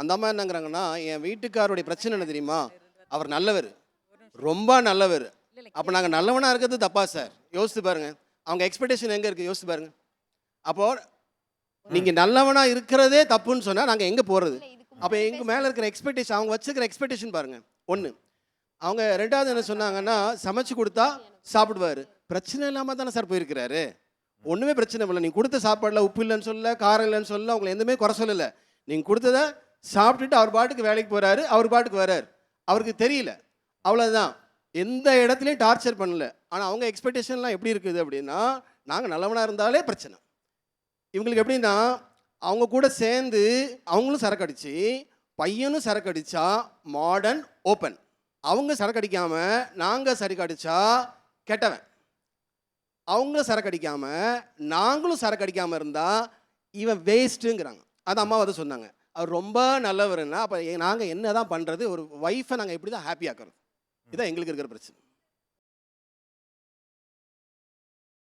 அந்த அம்மா என்னங்கிறாங்கன்னா என் வீட்டுக்காரருடைய பிரச்சனை என்ன தெரியுமா? அவர் நல்லவர். ரொம்ப நல்லவர். அப்போ நாங்கள் நல்லவனாக இருக்கிறது தப்பா சார்? யோசித்து பாருங்க. அவங்க எக்ஸ்பெக்டேஷன் எங்கே இருக்குது யோசித்து பாருங்க. அப்போ நீங்கள் நல்லவனாக இருக்கிறதே தப்புன்னு சொன்னால் நாங்கள் எங்கே போகிறது அப்போ எங்கள் மேலே இருக்கிற எக்ஸ்பெக்டேஷன் அவங்க வச்சிருக்கிற எக்ஸ்பெக்டேஷன் பாருங்க. ஒன்று அவங்க ரெண்டாவது என்ன சொன்னாங்கன்னா சமைச்சு கொடுத்தா சாப்பிடுவாரு. பிரச்சனை இல்லாமல் தானே சார் போயிருக்கிறாரு? ஒன்றுமே பிரச்சனை இல்லை. நீங்கள் கொடுத்த சாப்பாடில் உப்பு இல்லைன்னு சொல்ல காரம் இல்லைன்னு சொல்ல உங்களை எதுவுமே குறை சொல்லலை. நீங்கள் கொடுத்ததை சாப்பிட்டுட்டு அவர் பாட்டுக்கு வேலைக்கு போகிறாரு அவர் பாட்டுக்கு வர்றார். அவருக்கு தெரியல. அவ்வளோதான் எந்த இடத்துலையும் டார்ச்சர் பண்ணல. ஆனால் அவங்க எக்ஸ்பெக்டேஷன்லாம் எப்படி இருக்குது அப்படின்னா நாங்கள் நல்லவனாக இருந்தாலே பிரச்சனை. இவங்களுக்கு எப்படின்னா அவங்க கூட சேர்ந்து அவங்களும் சரக்கு அடித்து பையனும் சரக்கு அடித்தா மாடர்ன் ஓப்பன் அவங்க சரக்கு அடிக்காமல் நாங்கள் சரக்கு அடித்தா கெட்டவன். அவங்களும் சரக்கு அடிக்காமல் நாங்களும் சரக்கு அடிக்காமல் இருந்தால் இவன் வேஸ்ட்டுங்கிறாங்க அது அம்மா வந்து சொன்னாங்க. அவர் ரொம்ப நல்லவர்னா அப்போ நாங்கள் என்ன தான் பண்ணுறது ஒரு ஒய்ஃபை நாங்கள் எப்படி தான் ஹாப்பி இதுதான் எங்களுக்கு இருக்கிற பிரச்சனை.